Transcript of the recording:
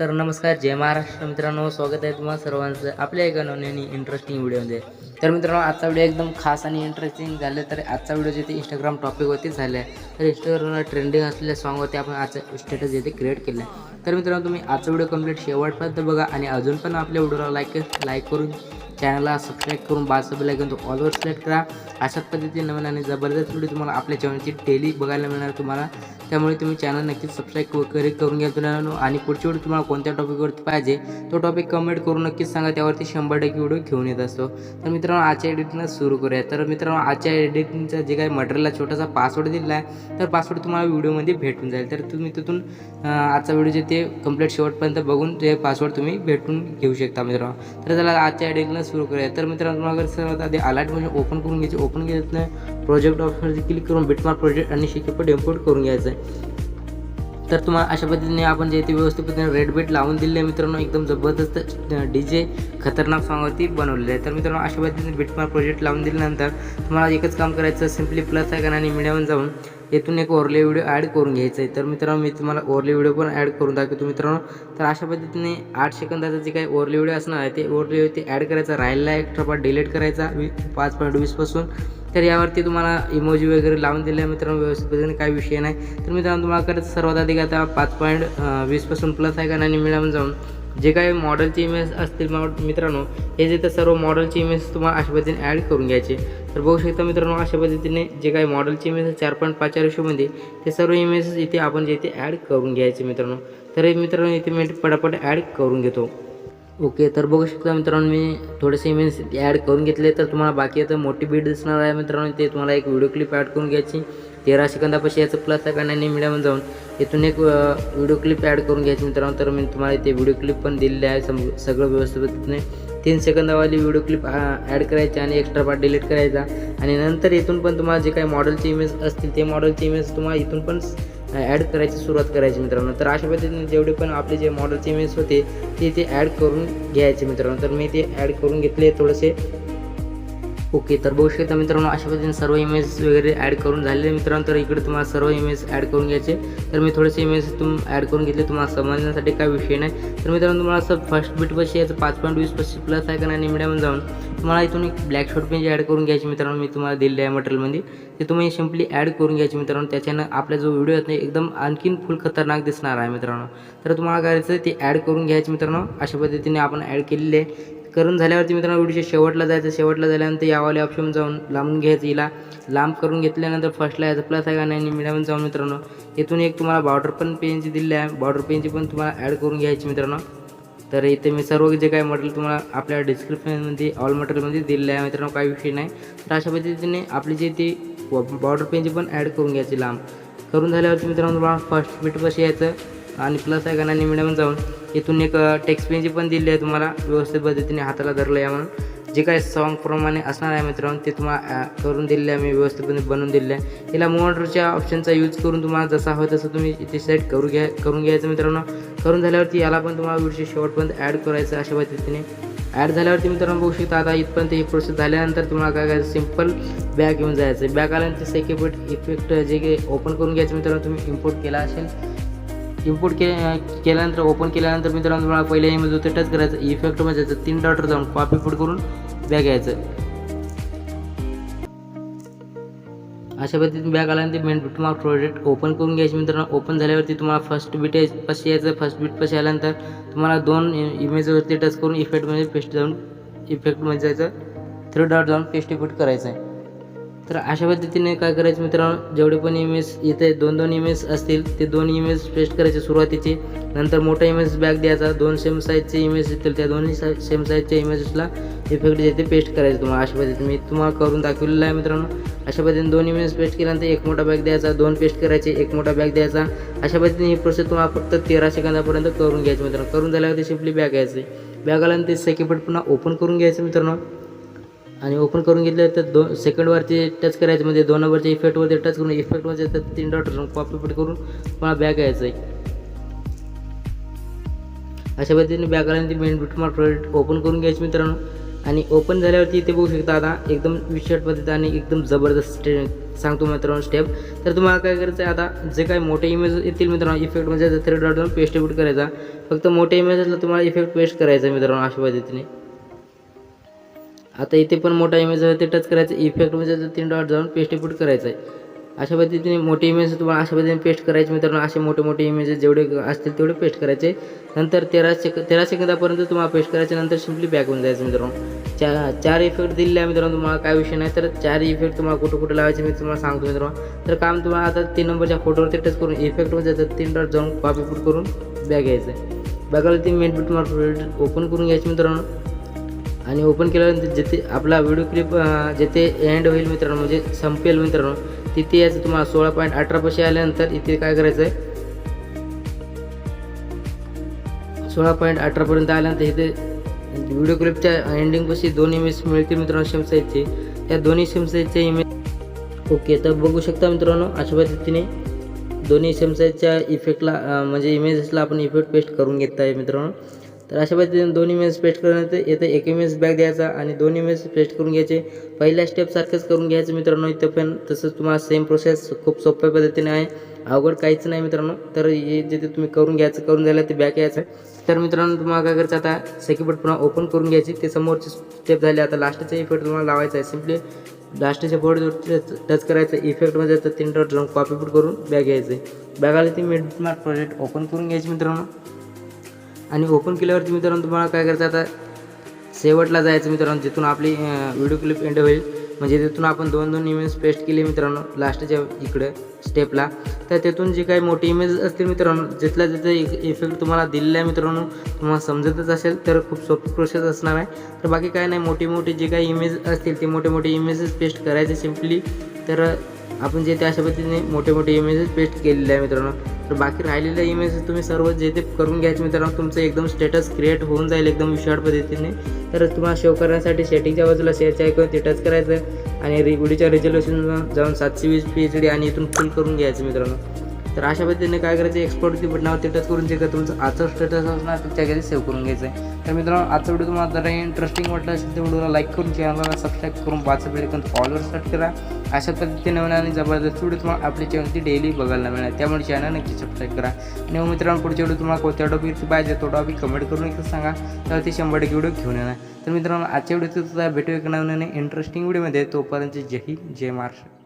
तर नमस्कार जय महाराष्ट्र. मित्रांनो स्वागत आहे तुम्हाला सर्वांचं आपल्या एका नवीन आणि इंटरेस्टिंग व्हिडिओमध्ये तर मित्रांनो आजचा व्हिडिओ एकदम खास आणि इंटरेस्टिंग झाले तर आजचा व्हिडिओ जे ते इंस्टाग्राम टॉपिकवरती झाला आहे तर इंस्टाग्रामला ट्रेंडिंग असलेल्या सॉंगवरती आपण आजचं स्टेटस जे ते क्रिएट केलं आहे तर मित्रांनो तुम्ही आजचा व्हिडिओ कंप्लीट शेवटपर्यंत बघा आणि अजून पण आपल्या व्हिडिओला लाईक लाईक करून चॅनलला सबस्क्राईब करून बाजूचा बेल ऐकून तो ऑलवर सिलेक्ट करा. अशाच पद्धतीने नवीन आणि जबरदस्त व्हिडिओ तुम्हाला आपल्या चॅनलची डेली बघायला मिळणार तुम्हाला. त्यामुळे तुम्ही चॅनल नक्कीच सबस्क्राईब करी करून घ्या. तुम्हाला आणि पुढची व्हिडिओ तुम्हाला कोणत्या टॉपिकवरती पाहिजे तो टॉपिक कमेंट करून नक्कीच सांगा. त्यावरती शंभर टक्के व्हिडिओ घेऊन येत असतो. तर मित्रांनो आजच्या एडिटिंगला सुरू करूया. तर मित्रांनो आजच्या एडिटिंगचा जे काही मटेरियलला छोटासा पासवर्ड दिला आहे तर पासवर्ड तुम्हाला व्हिडिओमध्ये भेटून जाईल. तर तुम्ही तिथून आजचा व्हिडिओ जे ते कंप्लीट शेवटपर्यंत बघून ते पासवर्ड तुम्ही भेटून घेऊ शकता मित्रांनो. तर चला आजच्या एडिटिंगला सुरू करूया. तर मित्रांनो तुम्हाला सर्वात आधी अलर्ट म्हणजे ओपन करून घ्यायचे ओपन घेत नाही प्रोजेक्ट ऑप्शनवरती क्लिक करून बिटमार्क प्रोजेक्ट आणि शिकेपट इम्पोर्ट करून घ्यायचं आहे तर तुम्हाला अशा पद्धतीने आपण जे ते व्यवस्थित पद्धतीने रेड बीट लावून दिले आहे मित्रांनो. एकदम जबरदस्त डी जे खतरनाक सॉंगवरती बनवलेले आहे. तर मित्रांनो अशा पद्धतीने बिटमार्क प्रोजेक्ट लावून दिल्यानंतर तुम्हाला एकच काम करायचं सिम्पली प्लस आहे आणि मीडियावर जाऊन येथून एक ओरले व्हिडिओ ॲड करून घ्यायचा आहे. तर मित्रांनो मी तुम्हाला ओरले व्हिडिओ पण ॲड करून दाखवतो मित्रांनो. तर अशा पद्धतीने आठ सेकंदाचा जे काही ओरले व्हिडिओ असणार आहे ते ओरले ते ॲड करायचा राहिलेला एक पार्ट डिलीट करायचा वी पाच पॉईंट वीसपासून तर यावरती तुम्हाला इमोजी वगैरे लावून दिले आहे मित्रांनो व्यवस्थित पद्धतीने काही विषय नाही. तर मित्रांनो तुम्हाला करायचं सर्वात आधी आता पाच पॉईंट वीसपासून प्लस आहे का नाही मिळून जाऊन जे काही मॉडेलचे इमेज असतील मित्रांनो हे जे तर सर्व मॉडेलचे इमेज तुम्हाला अशा पद्धतीने ॲड करून घ्यायचे. तर बघू शकता मित्रांनो अशा पद्धतीने जे काही मॉडेलचे इमेज चार पॉईंट पाच चार रेशोमध्ये ते सर्व इमेजेस इथे आपण जे इथे ॲड करून घ्यायचे मित्रांनो. तर हे मित्रांनो इथे मी पटापट ॲड करून घेतो. ओके तर बघू शकता मित्रांनो मी थोडेसे इमेज ॲड करून घेतले. तर तुम्हाला बाकी आता मोठी बीट दिसणार आहे मित्रांनो ते तुम्हाला एक व्हिडिओ क्लिप ॲड करून घ्यायची. तेरा सेकंदापाशी याचं प्लस आहे आणि मिडियामध्ये जाऊन इथून एक व्हिडिओ क्लिप ॲड करून घ्यायची मित्रांनो. तर मी तुम्हाला इथे व्हिडिओ क्लिप पण दिलेले आहे सम सगळं व्यवस्थित तीन सेकंदावाली व्हिडिओ क्लिप ॲड करायची आणि एक्स्ट्रा पार्ट डिलीट करायचा. आणि नंतर इथून पण तुम्हाला जे काही मॉडेलचे इमेज असतील ते मॉडेलचे इमेज तुम्हाला इथून पण ॲड करायची सुरुवात करायची मित्रांनो. तर अशा पद्धतीने जेवढे पण आपले जे मॉडेलचे इमेज होते ते इथे ॲड करून घ्यायचे मित्रांनो. तर मी ते ॲड करून घेतले थोडेसे. ओके तर बघू शकता मित्रांनो अशा पद्धतीने सर्व इमेज वगैरे ॲड करून झालेले. मित्रांनो तर इकडे तुम्हाला सर्व इमेज ॲड करून घ्यायचे. तर मी थोडेसे इमेज तुम ॲड करून घेतले तुम्हाला समजण्यासाठी काय विषय नाही. तर मित्रांनो तुम्हाला असं फर्स्ट बीट याचं पाच पॉईंट वीस पस्तीस प्लस आहे का नाही मीडियम जाऊन तुम्हाला इथून एक ब्लॅक शॉर्ट पेज ॲड करून घ्यायची मित्रांनो मी तुम्हाला दिलेलं आहे मटेरियलमध्ये ते तुम्ही सिम्पली ॲड करून घ्यायचे मित्रांनो त्याच्यानं आपला जो व्हिडिओ आहे एकदम आणखीन फुल खतरनाक दिसणार आहे मित्रांनो. तर तुम्हाला करायचं ते ॲड करून घ्यायचे मित्रांनो. अशा पद्धतीने आपण ॲड केलेले आहे. करून झाल्यावरती मित्रांनो व्हिडिओच्या शेवटला जायचं. शेवटला झाल्यानंतर यावाले ऑप्शन जाऊन लांबून घ्यायचं हिला. लांब करून घेतल्यानंतर फर्स्टला यायचं. प्लस आहे का नाही आणि मिडियम जाऊन मित्रांनो इथून एक तुम्हाला बॉर्डर पण पेनची दिली आहे. बॉर्डर पेनची पण तुम्हाला ॲड करून घ्यायची मित्रांनो. तर इथे मी सर्व जे काही मटेरियल तुम्हाला आपल्या डिस्क्रिप्शनमध्ये ऑल मटेरियलमध्ये दिलेलं आहे मित्रांनो काही विषय नाही. तर अशा पद्धतीने आपली जे ती बॉर्डर पेनची पण ॲड करून घ्यायची लांब. करून झाल्यावरती मित्रांनो तुम्हाला फर्स्ट बीट कशी यायचं. आणि प्लस आहे का आणि मिडियम जाऊन इथून एक टेक्स्ट पेनची पण दिली आहे तुम्हाला व्यवस्थित पद्धतीने हाताला धरलं आहे म्हणून. जे काही सॉन्गप्रमाणे असणार आहे मित्रांनो ते तुम्हाला करून दिलेलं आहे मी व्यवस्थितपणे बनवून दिलेलं आहे. याला मोटरच्या ऑप्शनचा यूज करून तुम्हाला जसा हवं तसं तुम्ही इथे सेट करू घ्या करून घ्यायचं मित्रांनो. करून झाल्यावरती याला पण तुम्हाला व्हिडिओ शेवटपर्यंत ॲड करायचं अशा पद्धतीने. ॲड झाल्यावरती मित्रांनो बघू शकता आता इथपर्यंत ही प्रोसेस झाल्यानंतर तुम्हाला काय करायचं सिंपल बॅग घेऊन जायचं बॅग आल्यानंतर सेकेपेट इफेक्ट जे काही ओपन करून घ्यायचं मित्रांनो तुम्ही इम्पोर्ट केला असेल इम्पोर्ट के केल्यानंतर ओपन केल्यानंतर मित्रांनो तुम्हाला पहिले इमेज होते टच करायचं. इफेक्ट म्हणजे जायचं तीन डॉटर जाऊन कॉपी फुट करून बॅग यायचं अशा पद्धतीने बॅग आल्यानंतर मेन तुम्हाला प्रोजेक्ट ओपन करून घ्यायचे मित्रांनो. ओपन झाल्यावरती तुम्हाला फर्स्ट बीट पशी यायचं फर्स्ट बीट पशी आल्यानंतर तुम्हाला दोन इमेजवरती टच करून इफेक्ट म्हणजे पेस्ट जाऊन इफेक्टमध्ये जायचं थ्री डॉट जाऊन पेस्ट इफेक्ट करायचं आहे. तर अशा पद्धतीने काय करायचं मित्रांनो? जेवढे पण इमेज इथे दोन दोन इमेज असतील ते दोन इमेज पेस्ट करायचे सुरुवातीचे. नंतर मोठा इमेज बॅग द्यायचा दोन सेम साईजचे इमेज येतील त्या दोन्ही साई सेम साईजच्या इमेजेसला इफेक्ट जे ते पेस्ट करायचं तुम्हाला. अशा पद्धतीने मी तुम्हाला करून दाखवलेलं आहे मित्रांनो. अशा पद्धतीने दोन इमेज पेस्ट केल्यानंतर एक मोठा बॅग द्यायचा दोन पेस्ट करायचे एक मोठा बॅग द्यायचा. अशा पद्धतीने ही प्रोसेस तुम्हाला फक्त तेरा सेकंदापर्यंत करून घ्यायची मित्रांनो. करून झाल्यावरती सिम्पली बॅग घ्यायचे. बॅग आल्यानंतर ते सेकंड पुन्हा ओपन करून घ्यायचं मित्रांनो. आणि ओपन करून घेतलं तर दोन सेकंडवरती टच करायचं म्हणजे दोन नंबरच्या इफेक्टवरती टच करून इफेक्टमध्ये तर तीन डॉट कॉपी पेट करून मला बॅग घ्यायचं आहे. अशा पद्धतीने बॅकला ती मेन बुटमार्क प्रोडक्ट ओपन करून घ्यायची मित्रांनो. आणि ओपन झाल्यावरती इथे बघू शकता आता एकदम विशेष पद्धती आणि एकदम जबरदस्त स्टे सांगतो मित्रांनो स्टेप तर तुम्हाला काय करायचं आहे आता जे काही मोठे इमेज येतील मित्रांनो इफेक्ट म्हणजे थ्री डॉट पेस्ट इफेक्ट करायचा. फक्त मोठ्या इमेजला तुम्हाला इफेक्ट पेस्ट करायचा आहे मित्रांनो अशा पद्धतीने. आता इथे पण मोठा इमेज आहे ते टच करायचं इफेक्ट म्हणजे तीन डॉट जाऊन पेस्ट इफेक्ट करायचं आहे अशा पद्धतीने मोठे इमेज तुम्हाला अशा पद्धतीने पेस्ट करायचे मित्रांनो असे मोठे मोठे इमेजेस जेवढे असतील तेवढे पेस्ट करायचे. नंतर तेरा सेक तेरा सेकंदापर्यंत तुम्हाला पेस्ट करायचे नंतर सिम्पली बॅक होऊन जायचं मित्रांनो. चा चार इफेक्ट दिलेले आहे मित्रांनो तुम्हाला काय विषय नाही. तर चार इफेक्ट तुम्हाला कुठं कुठं लावायचे मी तुम्हाला सांगतो मित्रांनो. तर काम तुम्हाला आता तीन नंबरच्या फोटोवरती टच करून इफेक्ट म्हणजे तीन डॉट जाऊन कॉपी पुट करून बॅग घ्यायचं आहे बॅगाला ती मेन तुम्हाला ओपन करून घ्यायची मित्रांनो. आणि ओपन केल्यानंतर जिथे आपला व्हिडिओ क्लिप जिथे एंड होईल मित्रांनो म्हणजे संपेल मित्रांनो तिथे यायचं तुम्हाला सोळा पॉईंट अठरा पैसे आल्यानंतर इथे काय करायचं आहे सोळा पॉईंट अठरापर्यंत आल्यानंतर इथे व्हिडिओ क्लिपच्या एंडिंगपाशी दोन इमेज मिळतील मित्रांनो सेम त्या दोन्ही सेम इमेज ओके तर बघू शकता मित्रांनो अशा पद्धतीने दोन्ही सेम साईजच्या इफेक्टला म्हणजे इमेजेसला आपण इफेक्ट पेस्ट करून घेत आहे मित्रांनो. तर अशा पद्धतीने दोन इमेज पेस्ट करण्यानंतर येतं एक इमेज बॅग द्यायचा आणि दोन इमेज पेस्ट करून घ्यायचे. पहिल्या स्टेपसारखंच करून घ्यायचं मित्रांनो. इथं पण तसंच तुम्हाला सेम प्रोसेस खूप सोप्या पद्धतीने आहे. अवघड काहीच नाही मित्रांनो. तर हे जे ते तुम्ही करून घ्यायचं करून झालं ते बॅक यायचं. तर मित्रांनो तुम्हाला काय करायचं आता? सेकंड पुन्हा ओपन करून घ्यायची. ते समोरचे स्टेप झाले. आता लास्टचा इफेक्ट तुम्हाला लावायचा आहे. सिम्पली लास्टच्या बोर्डवर टच करायचं. इफेक्टमध्ये तर तीन डॉट जाऊन कॉपी पुट करून बॅग घ्यायचं बॅगाला ती मिड स्मार्ट प्रोजेक्ट ओपन करून घ्यायची मित्रांनो. आणि ओपन केल्यावरती मित्रांनो तुम्हाला काय करायचं आता शेवटला जायचं मित्रांनो जिथून आपली व्हिडिओ क्लिप एंड होईल. म्हणजे तिथून आपण दोन दोन इमेज पेस्ट केली मित्रांनो लास्टच्या इकडे स्टेपला तर तिथून जे काही मोठी इमेज असतील मित्रांनो जिथल्या जिथे इफेक्ट तुम्हाला दिलेला आहे मित्रांनो तुम्हाला समजतच असेल तर खूप सोपी प्रोसेस असणार आहे. तर बाकी काय नाही मोठी मोठी जे काही इमेज असतील ते मोठे मोठे इमेजेस पेस्ट करायचे सिम्पली तर आपण जे ते अशा पद्धतीने मोठे मोठे इमेजेस पेस्ट केलेले आहे मित्रांनो तर बाकी राहिलेल्या इमेज तुम्ही सर्व जे ते करून घ्यायचे मित्रांनो तुमचं एकदम स्टेटस क्रिएट होऊन जाईल एकदम विशाळ पद्धतीने. तर तुम्हाला शेव करण्यासाठी सेटिंगच्या बाजूला शेअरच्या ऐकून ते टच करायचं आणि रि व्हिडिओच्या रेझोल्युशन जाऊन सातशे वीस पी एच डी आणि इथून फुल करून घ्यायचं मित्रांनो. तर अशा पद्धतीने काय करायचं एक्सपर्टची बटनावरती टच करून जे का तुमचं आजचं स्टेटस असणार तर त्याच्याकडे सेव्ह करून घ्यायचं आहे. तर मित्रांनो आजचा व्हिडिओ तुम्हाला जरा इंटरेस्टिंग वाटला असेल तर व्हिडिओला लाईक करून चॅनलला सबस्क्राईब करून पाच बेलकन फॉलोअर स्टार्ट करा. अशा पद्धतीने नवीन आणि जबरदस्त व्हिडिओ तुम्हाला आपल्या चॅनलची डेली बघायला मिळणार. त्यामुळे चॅनल नक्की सबस्क्राईब करा. आणि मग मित्रांनो पुढच्या व्हिडिओ तुम्हाला कोणत्या टॉपिकची पाहिजे तो टॉपिक कमेंट करून एकदा सांगा. तर ते शंभर टक्के व्हिडिओ घेऊन येणार. तर मित्रांनो आजच्या व्हिडिओ सुद्धा भेटू एक नवीन इंटरेस्टिंग व्हिडिओमध्ये तोपर्यंत जय हिंद जय महाराष्ट्र.